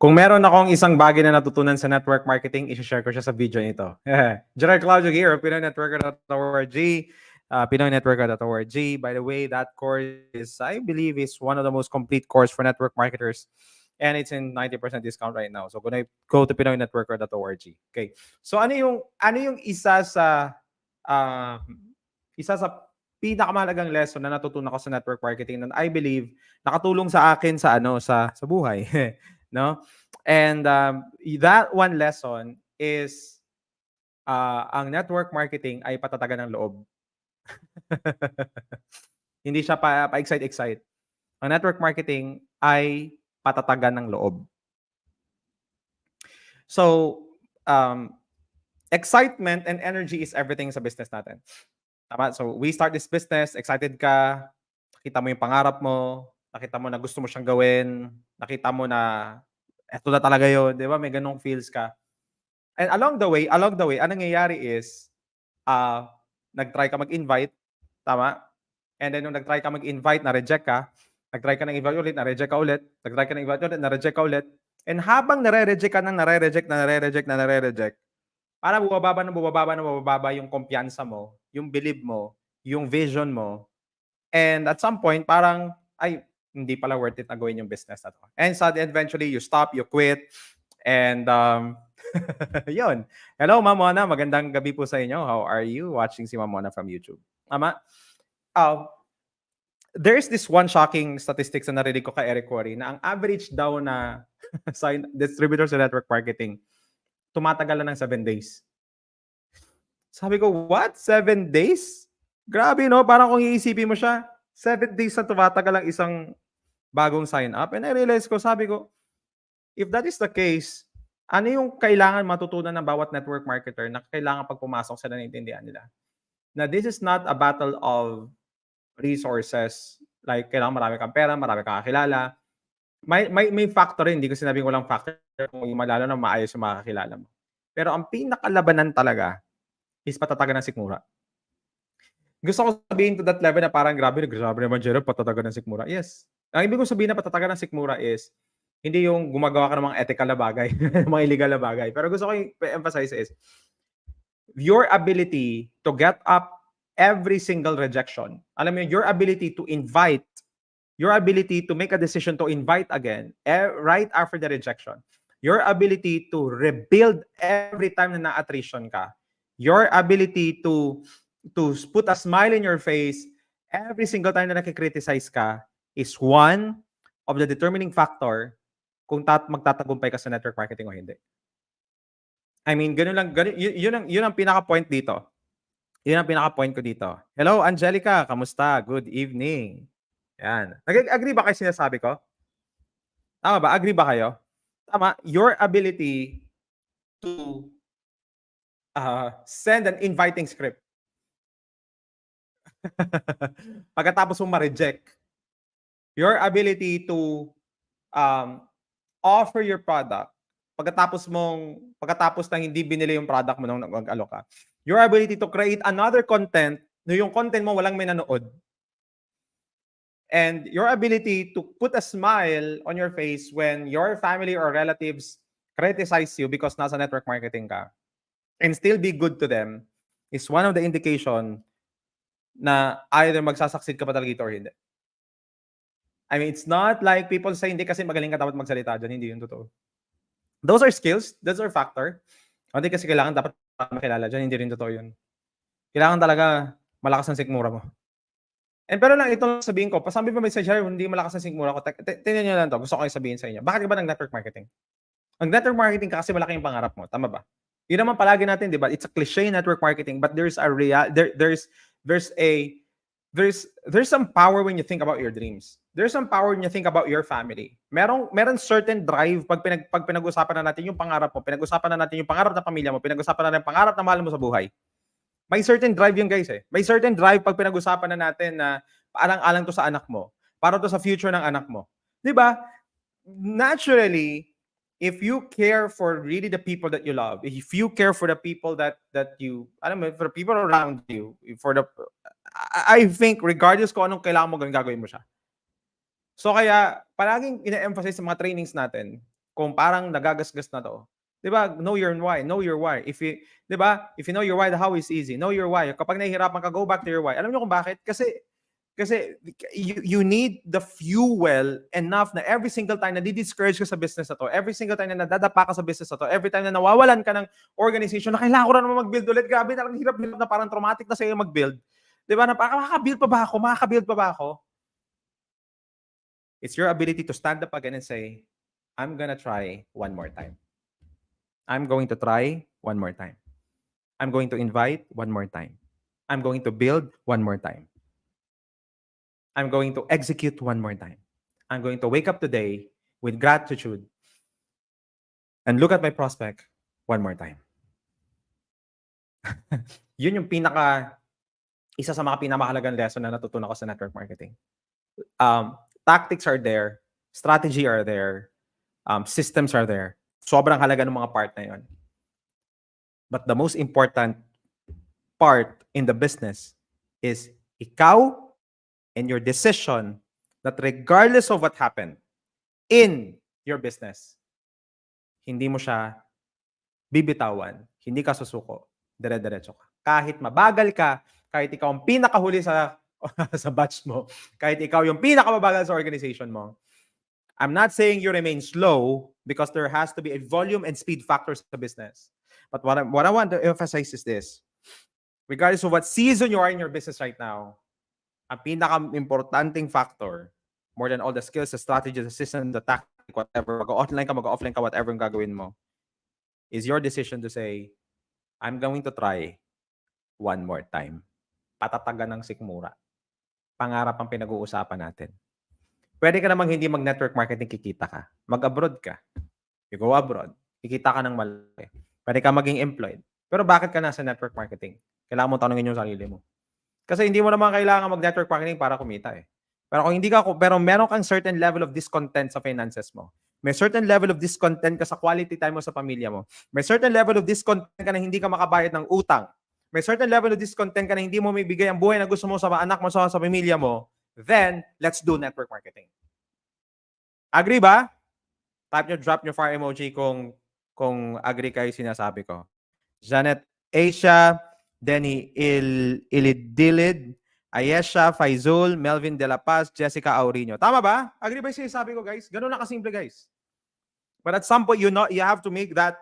Kung meron akong isang bagay na natutunan sa network marketing, isi-share ko siya sa video nito. Gerard Claudio here, PinoyNetworker.org, uh, PinoyNetworker.org. By the way, that course is, I believe, is one of the most complete course for network marketers. And it's in 90% discount right now. So, gonna go to PinoyNetworker.org. Okay. So, ano yung, ano yung isa sa, uh, isa sa pinakamalagang lesson na natutunan ko sa network marketing na I believe nakatulong sa akin sa ano sa sa buhay no? And um, that one lesson is uh, ang network marketing ay patatagan ng loob. Hindi siya pa, pa excite. Excite ang network marketing ay patatagan ng loob. So um, excitement and energy is everything sa business natin. Tama? So, we start this business, excited ka, nakita mo yung pangarap mo, nakita mo na gusto mo siyang gawin, nakita mo na eto na talaga yun, di ba? May ganong feels ka. And along the way, along the way, anong nangyayari is, uh, nag-try ka mag-invite, tama? And then, nung nag-try ka mag-invite, na-reject ka, nag-try ka ng invite ulit, na-reject ka ulit, nag-try ka ng invite ulit, na-reject ka ulit, and habang nare-reject ka ng nare-reject, na nare-reject, na nare-reject, para bumababa na bumababa na bumababa yung kumpiyansa mo, yung believe mo, yung vision mo. And at some point, parang, ay, hindi pala worth it na gawin yung business na to. And so eventually, you stop, you quit, and um, yun. Hello, Ma'am Mona. Magandang gabi po sa inyo. How are you? Watching si Ma'am Mona from YouTube. Tama? Uh, there's this one shocking statistics na narinig ko kay Eric Worre na ang average daw na sign distributor sa network marketing tumatagal na ng 7 days. Sabi ko, what? 7 days? Grabe, no? Parang kung iisipin mo siya, 7 days na tumatagal ang isang bagong sign up. And I realized ko, sabi ko, if that is the case, ano yung kailangan matutunan ng bawat network marketer na kailangan pag pumasok sila naiintindihan nila? Na this is not a battle of resources. Like, kailangan marami kang pera, marami kang kakilala. May, may, may factor rin. Hindi ko sinabing walang factor kung malalo na maayos yung makakilala mo. Pero ang pinakalabanan talaga is patatagan ng sikmura. Gusto ko sabihin to that level na parang grabe, grabe naman Jerome, patatagan ng sikmura. Yes. Ang ibig ko sabihin na patatagan ng sikmura is hindi yung gumagawa ka ng mga ethical na bagay, mga illegal na bagay. Pero gusto ko i-emphasize is your ability to get up every single rejection. Alam mo your ability to invite, your ability to make a decision to invite again eh, right after the rejection your ability to rebuild every time na na-attrition ka, your ability to to put a smile in your face every single time na nakikriticize ka is one of the determining factor kung tat magtatagumpay ka sa network marketing o hindi. I mean, ganun lang, ganun, yun, yun, ang, yun ang pinaka-point dito. Yun ang pinaka-point ko dito. Hello, Angelica. Kamusta? Good evening. Yan. Nag-agree ba kayo sinasabi ko? Tama ba? Agree ba kayo? tama, your ability to uh, send an inviting script. Pagkatapos mo ma-reject, your ability to um, offer your product, pagkatapos mong, pagkatapos na hindi binili yung product mo nung nag-alok ka, your ability to create another content, no yung content mo walang may nanood, and your ability to put a smile on your face when your family or relatives criticize you because nasa network marketing ka and still be good to them is one of the indication na either magsasucceed ka pa talaga ito or hindi. I mean, it's not like people say, hindi kasi magaling ka dapat magsalita dyan. Hindi yun totoo. Those are skills. Those are factor. Hindi kasi kailangan dapat makilala dyan. Hindi rin totoo yun. Kailangan talaga malakas ang sikmura mo. And pero lang ito sabihin ko, pasabi pa may sa share, hindi malakas ang sikmura ko. Tingnan niyo lang to. Gusto ko kayo sabihin sa inyo. Bakit ba ng network marketing? Ang network marketing ka kasi malaki yung pangarap mo. Tama ba? Yun naman palagi natin, di ba? It's a cliche network marketing, but there's a real, there, there's, there's a, there's, there's some power when you think about your dreams. There's some power when you think about your family. Meron, meron certain drive pag, pinag, pag pinag-usapan na natin yung pangarap mo, pinag-usapan na natin yung pangarap ng pamilya mo, pinag-usapan na natin yung pangarap na mahal mo sa buhay. May certain drive yun guys eh. May certain drive pag pinag-usapan na natin na alang-alang to sa anak mo. Para to sa future ng anak mo. 'Di ba? Naturally, if you care for really the people that you love, if you care for the people that that you, alam mo, for the people around you, for the I think regardless kung anong kailangan mo gawin, gagawin mo siya. So kaya palaging ina-emphasize sa mga trainings natin, kung parang nagagasgas na 'to. 'Di ba? Know your why, know your why. If you 'di ba? If you know your why, the how is easy. Know your why. Kapag nahihirapan ka, go back to your why. Alam niyo kung bakit? Kasi kasi you, you need the fuel enough na every single time na di-discourage ka sa business na to, every single time na nadadapa ka sa business na to, every time na nawawalan ka ng organization na kailangan ko na naman mag-build ulit. Grabe, talagang hirap-hirap na parang traumatic na sa'yo mag-build. Di ba? Makaka-build pa ba ako? Makaka-build pa ba ako? It's your ability to stand up again and say, I'm gonna try one more time. I'm going to try one more time. I'm going to invite one more time. I'm going to build one more time. I'm going to execute one more time. I'm going to wake up today with gratitude and look at my prospect one more time. Yun yung pinaka isa sa mga pinamahalagang lesson na natutunan ko sa network marketing. Um, tactics are there, strategy are there, um, systems are there. Sobrang halaga ng mga part na yun. But the most important part in the business is ikaw and your decision that regardless of what happened in your business, hindi mo siya bibitawan, hindi ka susuko, dire-diretso ka. Kahit mabagal ka, kahit ikaw ang pinakahuli sa sa batch mo, kahit ikaw yung pinakamabagal sa organization mo, I'm not saying you remain slow because there has to be a volume and speed factors sa business. But what I, what I want to emphasize is this. Regardless of what season you are in your business right now, ang pinaka-importanting factor, more than all the skills, the strategies, the system, the tactic, whatever, mag-online ka, mag-offline ka, whatever yung gagawin mo, is your decision to say, I'm going to try one more time. Patatagan ng sikmura. Pangarap ang pinag-uusapan natin. Pwede ka namang hindi mag-network marketing, kikita ka. Mag-abroad ka. You go abroad. Kikita ka ng malaki. Pwede ka maging employed. Pero bakit ka nasa network marketing? Kailangan mo tanongin yung sarili mo. Kasi hindi mo naman kailangan mag-network marketing para kumita eh. Pero kung hindi ka, pero meron kang certain level of discontent sa finances mo. May certain level of discontent ka sa quality time mo sa pamilya mo. May certain level of discontent ka na hindi ka makabayad ng utang. May certain level of discontent ka na hindi mo may ang buhay na gusto mo sa anak mo, sa, sa pamilya mo. Then, let's do network marketing. Agree ba? Type nyo, drop nyo fire emoji kung kung agree kayo sinasabi ko. Janet Asia, Denny Il Ilidilid, Ayesha, Faizul, Melvin De La Paz, Jessica Aurino. Tama ba? Agree ba yung sinasabi ko, guys? Ganun na kasimple, guys. But at some point, you know, you have to make that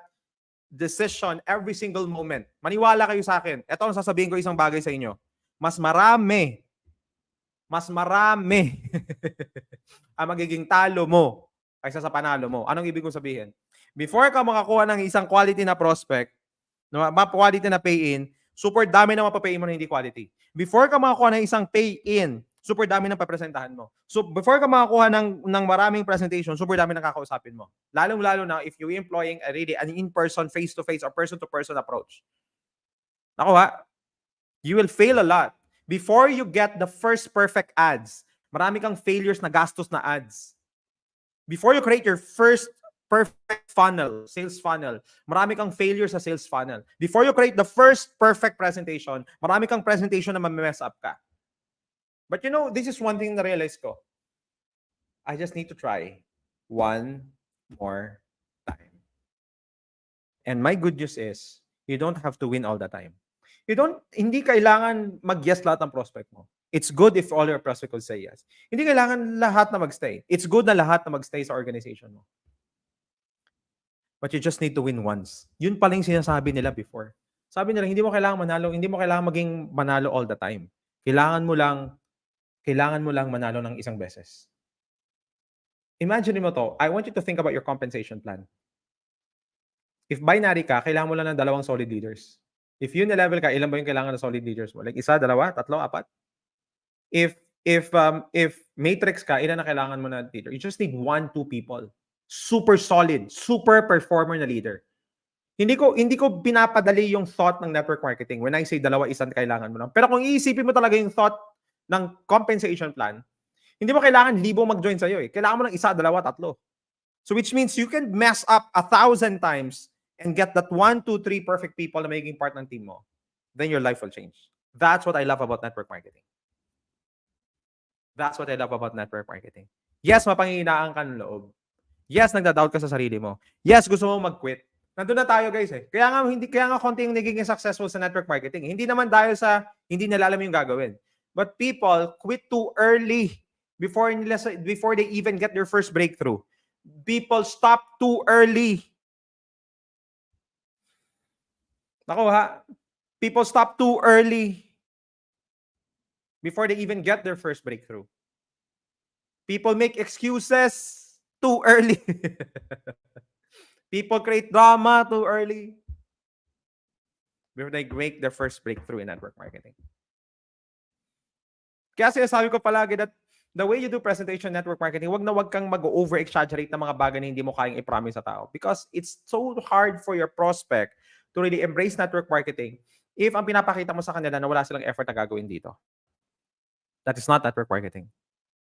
decision every single moment. Maniwala kayo sa akin. Ito ang sasabihin ko isang bagay sa inyo. Mas marami, mas marami ang magiging talo mo kaysa sa panalo mo. Anong ibig kong sabihin? Before ka makakuha ng isang quality na prospect, no, quality na pay-in, super dami na mapapay mo na hindi quality. Before ka makakuha ng isang pay-in, super dami na papresentahan mo. So before ka makakuha ng, ng maraming presentation, super dami na kakausapin mo. Lalong-lalo na if you employing a really an in-person, face-to-face, or person-to-person approach. Nakuha? You will fail a lot. Before you get the first perfect ads, marami kang failures na gastos na ads. Before you create your first perfect funnel, sales funnel, marami kang failures sa sales funnel. Before you create the first perfect presentation, marami kang presentation na mamess up ka. But you know, this is one thing na realize ko. I just need to try one more time. And my good news is, you don't have to win all the time. You don't, hindi kailangan mag-yes lahat ng prospect mo. It's good if all your prospect will say yes. Hindi kailangan lahat na magstay. It's good na lahat na magstay sa organization mo. But you just need to win once. Yun pala yung sinasabi nila before. Sabi nila, hindi mo kailangan manalo, hindi mo kailangan maging manalo all the time. Kailangan mo lang, kailangan mo lang manalo ng isang beses. Imagine mo to, I want you to think about your compensation plan. If binary ka, kailangan mo lang ng dalawang solid leaders. If yun level ka, ilan ba yung kailangan ng solid leaders mo? Like isa, dalawa, tatlo, apat? If if um if matrix ka, ilan na kailangan mo na leader? You just need one, two people. Super solid, super performer na leader. Hindi ko hindi ko pinapadali yung thought ng network marketing. When I say dalawa, isang kailangan mo lang. Pero kung iisipin mo talaga yung thought ng compensation plan, hindi mo kailangan libo mag-join sa'yo eh. Kailangan mo ng isa, dalawa, tatlo. So which means you can mess up a thousand times and get that one, two, three perfect people na magiging part ng team mo. Then your life will change. That's what I love about network marketing. That's what I love about network marketing. Yes, mapanginaan ka ng loob. Yes, nagda-doubt ka sa sarili mo. Yes, gusto mo mag-quit. Nandun na tayo guys eh. Kaya nga hindi kaya nga konti yung nagiging successful sa network marketing. Hindi naman dahil sa hindi nila alam yung gagawin. But people quit too early before nila before they even get their first breakthrough. People stop too early. Nako ha. People stop too early before they even get their first breakthrough. People make excuses too early. People create drama too early before they make their first breakthrough in network marketing. Kaya sinasabi ko palagi that the way you do presentation network marketing, wag na wag kang mag-over-exaggerate ng mga bagay na hindi mo kayang i-promise sa tao. Because it's so hard for your prospect to really embrace network marketing if ang pinapakita mo sa kanila na wala silang effort na gagawin dito. That is not network marketing.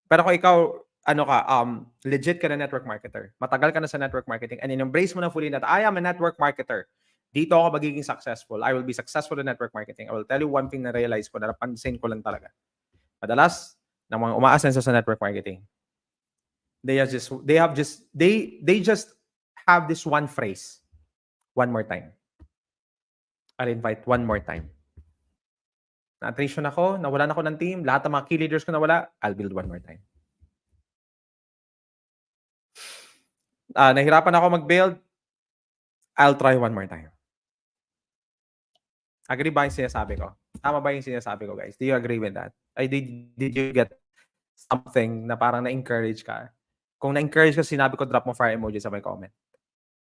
Pero kung ikaw, ano ka, um, legit ka na network marketer, matagal ka na sa network marketing, and in-embrace mo na fully that I am a network marketer, dito ako magiging successful. I will be successful in network marketing. I will tell you one thing na realize ko, na napansin ko lang talaga. Madalas, ng mga umaasenso sa network marketing, they have just, they have just, they, they just have this one phrase. One more time. I'll invite one more time. Na-attrition ako, nawalan ako ng team, lahat ng mga key leaders ko nawala, I'll build one more time. Ah, nahirapan ako mag-build, I'll try one more time. Agree ba yung sinasabi ko? Tama ba yung sinasabi ko, guys? Do you agree with that? Ay, did, did you get something na parang na-encourage ka? Kung na-encourage ka, sinabi ko, drop mo fire emoji sa may comment.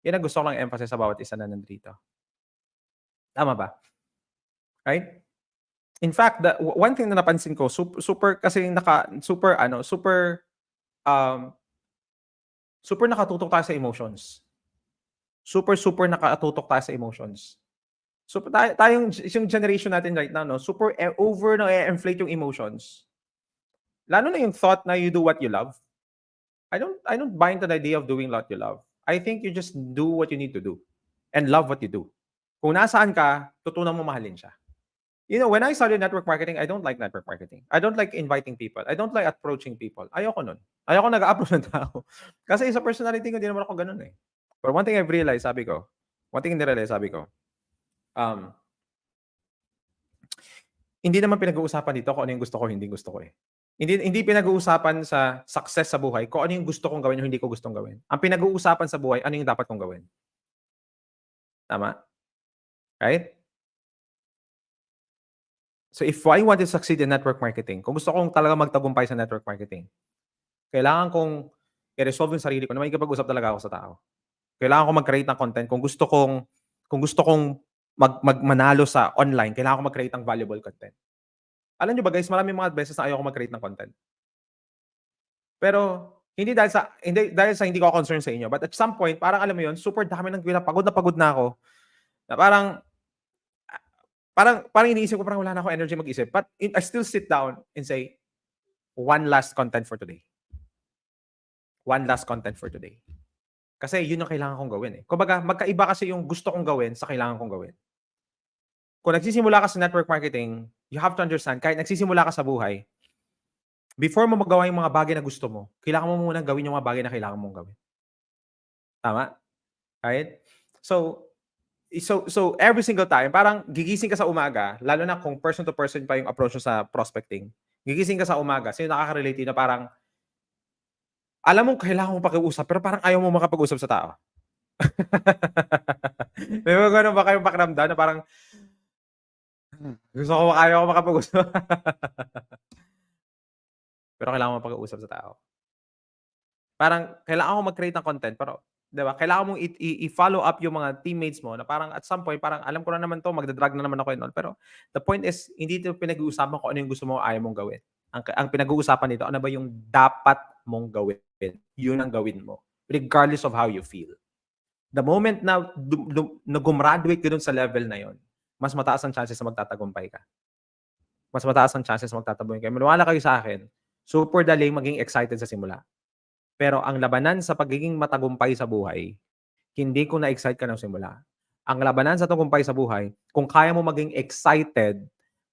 Yan ang gusto ko lang emphasis sa bawat isa na nandito. Tama ba? Right? In fact, the one thing na napansin ko, super, super kasi naka super ano, super um super nakatutok tayo sa emotions. Super super nakatutok tayo sa emotions. Super tayo, tayong yung generation natin right now, no, super e- over na inflate yung emotions. Lalo na yung thought na you do what you love. I don't I don't buy into the idea of doing what you love. I think you just do what you need to do and love what you do. Kung nasaan ka, tutunan mo mahalin siya. You know, when I started network marketing, I don't like network marketing. I don't like inviting people. I don't like approaching people. Ayoko nun. Ayoko nag-approach ng tao. Kasi sa personality ko, hindi naman ako ganun eh. But one thing I've realized, sabi ko, one thing hindi realize, sabi ko, um, hindi naman pinag-uusapan dito kung ano yung gusto ko, hindi gusto ko eh. Hindi hindi pinag-uusapan sa success sa buhay kung ano yung gusto kong gawin o hindi ko gustong gawin. Ang pinag-uusapan sa buhay, ano yung dapat kong gawin. Tama? Right? So if I want to succeed in network marketing, kung gusto kong talaga magtagumpay sa network marketing, kailangan kong i-resolve yung sarili ko na may kapag-usap talaga ako sa tao. Kailangan ko mag-create ng content. Kung gusto kong kung gusto kong mag, magmanalo sa online, kailangan ko mag-create ng valuable content. Alam niyo ba guys, maraming mga beses na ayoko mag-create ng content. Pero hindi dahil sa hindi dahil sa hindi ko concern sa inyo, but at some point parang alam mo 'yon, super dami ng pagod na pagod na ako. Na parang parang parang iniisip ko parang wala na ako energy mag-isip. But I still sit down and say one last content for today. One last content for today. Kasi yun yung kailangan kong gawin eh. Kumbaga, magkaiba kasi yung gusto kong gawin sa kailangan kong gawin. Kung nagsisimula ka sa network marketing, you have to understand, kahit nagsisimula ka sa buhay, before mo magawa yung mga bagay na gusto mo, kailangan mo muna gawin yung mga bagay na kailangan mong gawin. Tama? Right? So, so, so every single time, parang gigising ka sa umaga, lalo na kung person to person pa yung approach sa prospecting, gigising ka sa umaga, sino nakaka-relate na parang, alam mo kailangan mo pakiusap, pero parang ayaw mo makapag-usap sa tao. May mga ganun ba kayong pakiramdam na parang, gusto ko, ayaw ko makapag-usap. pero kailangan mo pag-usap sa tao. Parang, kailangan ko mag-create ng content, pero, di ba, kailangan mong i-follow up yung mga teammates mo na parang at some point, parang alam ko na naman to, magdadrag na naman ako and all. Pero, the point is, hindi ito pinag-uusapan kung ano yung gusto mo ayaw mong gawin. Ang, ang pinag-uusapan dito, ano ba yung dapat mong gawin? Yun ang gawin mo. Regardless of how you feel. The moment na, dum- dum- na gumraduate ka dun sa level na yon, mas mataas ang chances na magtatagumpay ka. Mas mataas ang chances na magtatagumpay ka. Maniwala kayo sa akin, super dali maging excited sa simula. Pero ang labanan sa pagiging matagumpay sa buhay, hindi ko na-excite ka ng simula. Ang labanan sa tagumpay sa buhay, kung kaya mo maging excited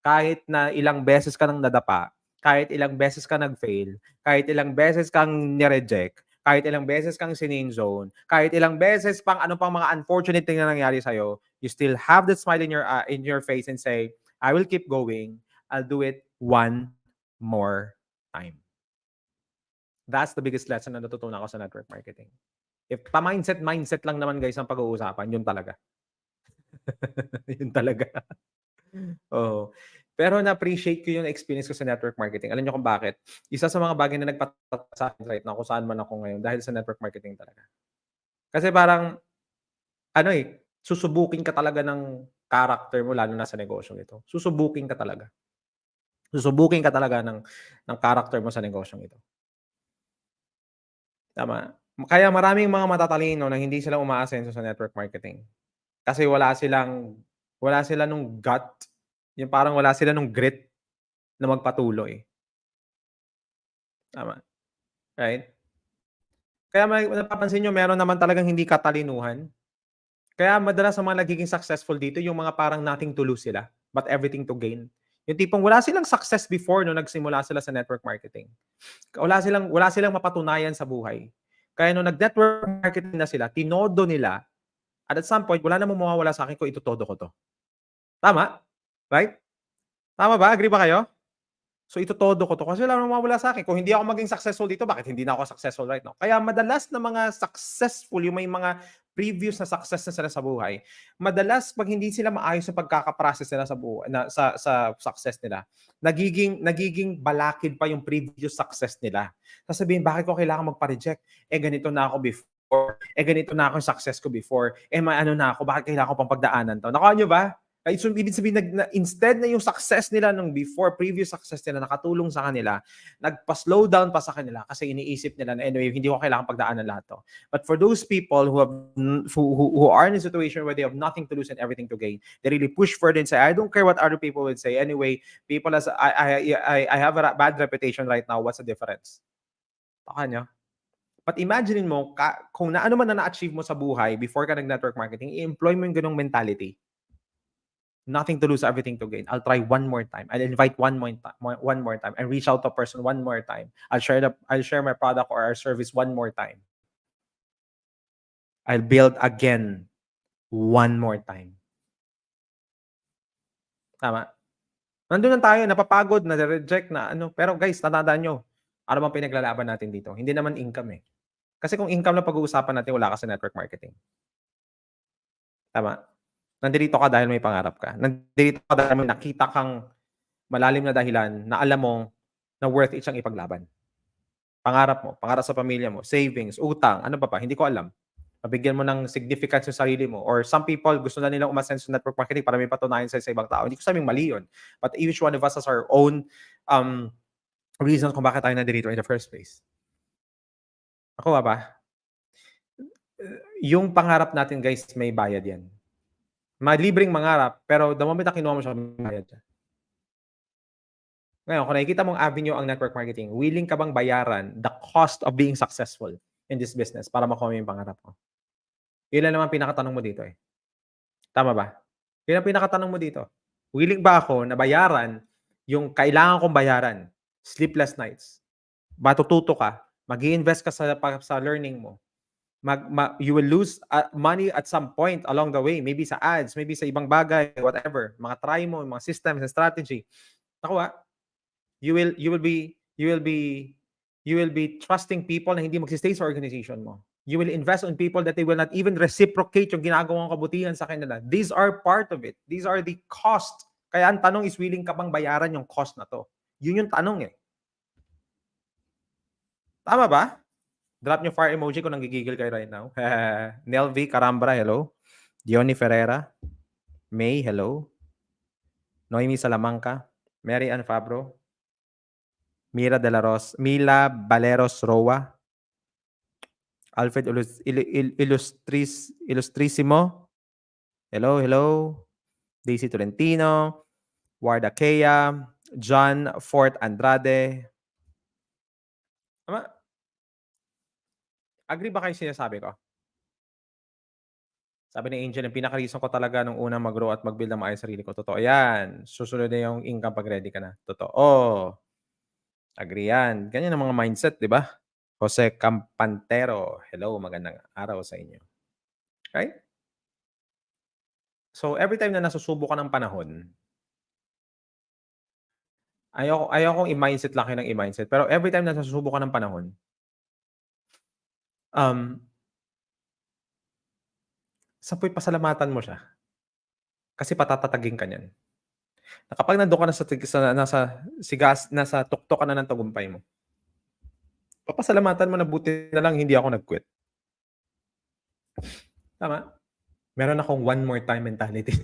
kahit na ilang beses ka nang nadapa, kahit ilang beses ka nag-fail, kahit ilang beses kang nireject, kahit ilang beses kang sinane zone, kahit ilang beses pang ano pang mga unfortunate thing na nangyari sa'yo, you still have that smile in your uh, in your face and say, I will keep going. I'll do it one more time. That's the biggest lesson na natutunan ko sa network marketing. If pa-mindset, mindset lang naman guys ang pag-uusapan, yun talaga. yun talaga. Oo. Pero na-appreciate ko yung experience ko sa network marketing. Alam niyo kung bakit? Isa sa mga bagay na nagpatat sa akin right now kung saan man ako ngayon dahil sa network marketing talaga. Kasi parang, ano eh, susubukin ka talaga ng character mo lalo na sa negosyong ito. Susubukin ka talaga. Susubukin ka talaga ng, ng character mo sa negosyong ito. Tama. Kaya maraming mga matatalino na hindi sila umaasenso sa network marketing. Kasi wala silang wala sila nung gut, yung parang wala sila nung grit na magpatuloy. Tama. Right? Kaya may napapansin niyo meron naman talagang hindi katalinuhan. Kaya madalas sa mga nagiging successful dito yung mga parang nothing to lose sila, but everything to gain. Yung tipong wala silang success before no nagsimula sila sa network marketing. Wala silang wala silang mapatunayan sa buhay. Kaya nung nag-network marketing na sila, tinodo nila at at some point wala namang mawawala sa akin kung itutodo ko to. Tama? Right? Tama ba? Agree ba kayo? So itutodo ko to kasi wala mawawala sa akin. Kung hindi ako maging successful dito, bakit hindi na ako successful right now? Kaya madalas na mga successful, yung may mga previous na success na sila sa buhay, madalas pag hindi sila maayos sa pagkakaprocess nila sa buhay, na, sa, sa success nila, nagiging, nagiging balakid pa yung previous success nila. Sasabihin, bakit ko kailangan magpa-reject? Eh, ganito na ako before. Eh, ganito na ako yung success ko before. Eh, may ano na ako, bakit kailangan ko pang pagdaanan to? Nakuha nyo ba? Ay, so, ibig sabihin, nag, na, instead na yung success nila nung before, previous success nila, nakatulong sa kanila, nagpa-slow down pa sa kanila kasi iniisip nila na anyway, hindi ko kailangan pagdaanan lahat to. But for those people who have who, who, who are in a situation where they have nothing to lose and everything to gain, they really push further and say, I don't care what other people would say. Anyway, people as I I I, I have a bad reputation right now. What's the difference? Baka nyo? But imagine mo, ka, kung na ano man na na-achieve mo sa buhay before ka nag-network marketing, i-employ mo yung ganong mentality nothing to lose, everything to gain. I'll try one more time. I'll invite one more time, one more time, and reach out to a person one more time. I'll share the, I'll share my product or our service one more time. I'll build again one more time. Tama. Nandun lang tayo, napapagod, na-reject na ano. Pero guys, tatandaan nyo, ano bang pinaglalaban natin dito? Hindi naman income eh. Kasi kung income na pag-uusapan natin, wala ka sa network marketing. Tama. Nandito ka dahil may pangarap ka. Nandito ka dahil may nakita kang malalim na dahilan na alam mo na worth it siyang ipaglaban. Pangarap mo, pangarap sa pamilya mo, savings, utang, ano pa pa, hindi ko alam. Mabigyan mo ng significance yung sarili mo. Or some people, gusto na nilang umasenso sa network marketing para may patunayan sa, sa ibang tao. Hindi ko sabing mali yun. But each one of us has our own um, reasons kung bakit tayo nandito in the first place. Ako ba? Yung pangarap natin, guys, may bayad yan malibreng mangarap, pero the moment na kinuha mo siya, bayad siya. Ngayon, kung nakikita mong avenue ang network marketing, willing ka bang bayaran the cost of being successful in this business para makuha yung pangarap mo? Ilan naman pinakatanong mo dito eh. Tama ba? Yun ang pinakatanong mo dito. Willing ba ako na bayaran yung kailangan kong bayaran? Sleepless nights. Matututo ka. mag invest ka sa, sa learning mo mag, ma, you will lose uh, money at some point along the way. Maybe sa ads, maybe sa ibang bagay, whatever. Mga try mo, mga systems and strategy. Nakuha, you will you will be you will be you will be trusting people na hindi magsi-stay sa organization mo. You will invest on people that they will not even reciprocate yung ginagawang kabutihan sa kanila. These are part of it. These are the cost. Kaya ang tanong is willing ka bang bayaran yung cost na to? Yun yung tanong eh. Tama ba? Drop nyo fire emoji kung nanggigigil kayo right now. Nel V. Carambra, hello. Diony Ferreira. May, hello. Noemi Salamanca. Mary Ann Fabro. Mira De La Ros. Mila Valeros Roa. Alfred Illus, Il, Il, Illustris, Illustrisimo. Hello, hello. Daisy Tolentino. Warda Kea. John Fort Andrade. Tama? Agree ba kayo sinasabi ko? Sabi ni Angel, ang pinaka-reason ko talaga nung una mag-grow at mag-build ng maayos sarili ko. Totoo yan. Susunod na yung income pag ready ka na. Totoo. Agree yan. Ganyan ang mga mindset, di ba? Jose Campantero, hello, magandang araw sa inyo. Right? So, every time na nasusubo ka ng panahon, ayaw, ayaw kong i-mindset lang kayo ng i-mindset, pero every time na nasusubo ka ng panahon, um, sapoy pasalamatan mo siya. Kasi patatatagin ka niyan. Na kapag nandun ka na sa, tig- sa nasa sigas, nasa tuktok ka na ng tagumpay mo, papasalamatan mo na buti na lang hindi ako nag-quit. Tama? Meron akong one more time mentality.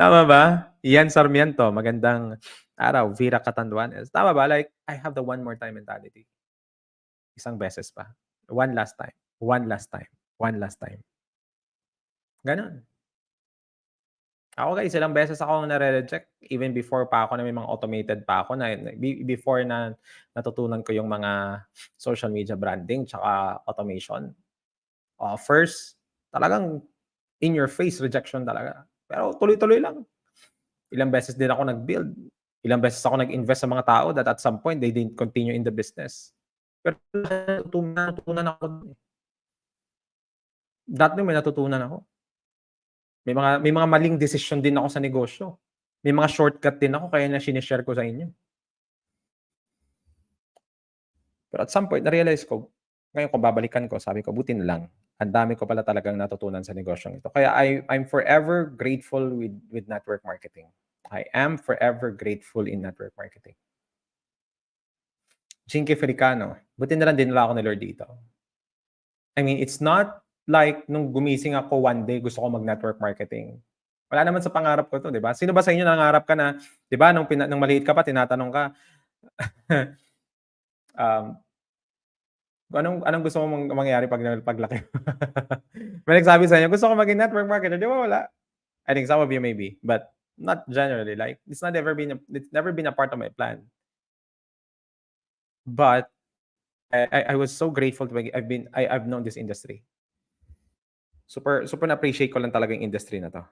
Tama ba? Ian Sarmiento, magandang araw. Vira Catanduanes. Tama ba? Like, I have the one more time mentality. Isang beses pa. One last time. One last time. One last time. Ganon. Ako guys, ilang beses ako nare-reject even before pa ako na may mga automated pa ako na be- before na natutunan ko yung mga social media branding tsaka automation. Offers, talagang in your face rejection talaga. Pero tuloy-tuloy lang. Ilang beses din ako nag-build. Ilang beses ako nag-invest sa mga tao that at some point they didn't continue in the business. Pero natutunan, natutunan ako. eh. Dati may natutunan ako. May mga may mga maling desisyon din ako sa negosyo. May mga shortcut din ako kaya na sinishare ko sa inyo. Pero at some point, na-realize ko, ngayon kung babalikan ko, sabi ko, buti na lang. Ang dami ko pala talagang natutunan sa negosyong ito. Kaya I, I'm forever grateful with, with network marketing. I am forever grateful in network marketing. Jinky Fricano, buti na lang din nila ako ni Lord dito. I mean, it's not like nung gumising ako one day, gusto ko mag-network marketing. Wala naman sa pangarap ko to, di ba? Sino ba sa inyo nangarap ka na, di ba, nung, pina, nung maliit ka pa, tinatanong ka, um, anong, anong gusto mo mang, mangyari pag paglaki? May nagsabi sa inyo, gusto ko maging network marketer, di ba wala? I think some of you maybe, but not generally. Like, it's not ever been, a, it's never been a part of my plan. But, I, I, was so grateful to, I've been, I, I've known this industry. Super, super na-appreciate ko lang talaga yung industry na to.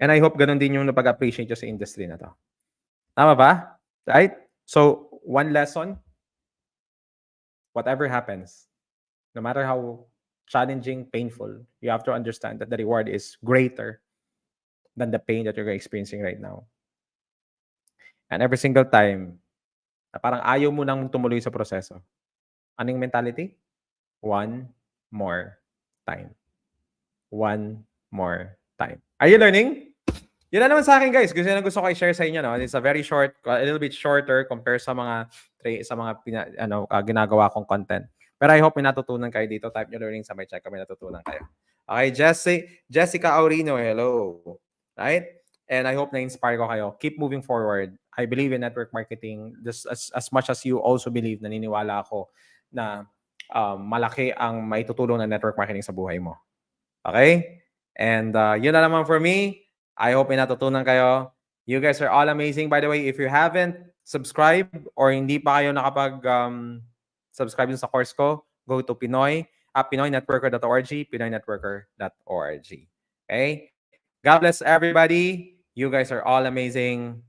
And I hope ganun din yung napag-appreciate nyo sa industry na to. Tama ba? Right? So, one lesson, whatever happens, no matter how challenging, painful, you have to understand that the reward is greater than the pain that you're experiencing right now. And every single time, na parang ayaw mo nang tumuloy sa proseso. Anong mentality? One more time. One more time. Are you learning? Yun na naman sa akin guys. Gusto na gusto ko i-share sa inyo. No? It's a very short, a little bit shorter compared sa mga sa mga pina, ano, ah, ginagawa kong content. Pero I hope may natutunan kayo dito. Type nyo learning sa may check kung may natutunan kayo. Okay, Jessie, Jessica Aurino, hello. Right? And I hope na-inspire ko kayo. Keep moving forward. I believe in network marketing just as, as much as you also believe, naniniwala ako na um, malaki ang maitutulong ng network marketing sa buhay mo. Okay? And uh, yun na naman for me. I hope may natutunan kayo. You guys are all amazing. By the way, if you haven't subscribed or hindi pa kayo nakapag um, subscribe sa course ko, go to Pinoy, uh, pinoynetworker.org, pinoynetworker.org. Okay? God bless everybody. You guys are all amazing.